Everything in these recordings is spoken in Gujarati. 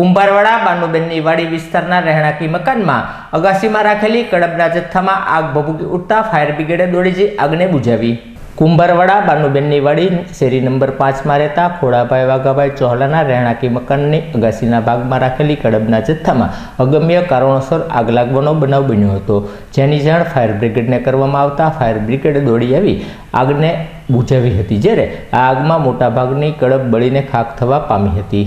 કુંભારવાડા, બાનુબેનની વાડી વિસ્તારના રહેણાંકી મકાનમાં અગાસીમાં રાખેલી કડબના જથ્થામાં આગ ભભૂકી ઉઠતા ફાયર બ્રિગેડે દોડી જઈ આગને બુઝાવી કુંભારવાડા, બાનુબેનની વાડી શેરી નંબર પાંચમાં રહેતા ખોડાભાઈ વાઘાભાઈ ચોહલાના રહેણાંકી મકાનની અગાસીના ભાગમાં રાખેલી કડબના જથ્થામાં અગમ્ય કારણોસર આગ લાગવાનો બનાવ બન્યો હતો. જેની જાણ ફાયર બ્રિગેડને કરવામાં આવતા ફાયર બ્રિગેડ દોડી આવી આગને બુઝાવી હતી, જ્યારે આ આગમાં મોટાભાગની કડબ બળીને ખાખ થવા પામી હતી.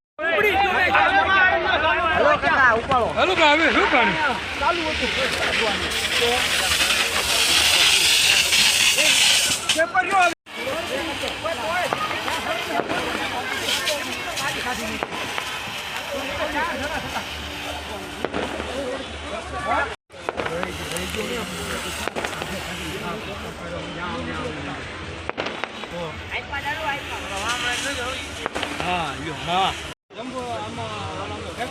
હાલો કાકા ઉપાડો હાલો કા હવે શું પાણી ચાલુ હતું હા.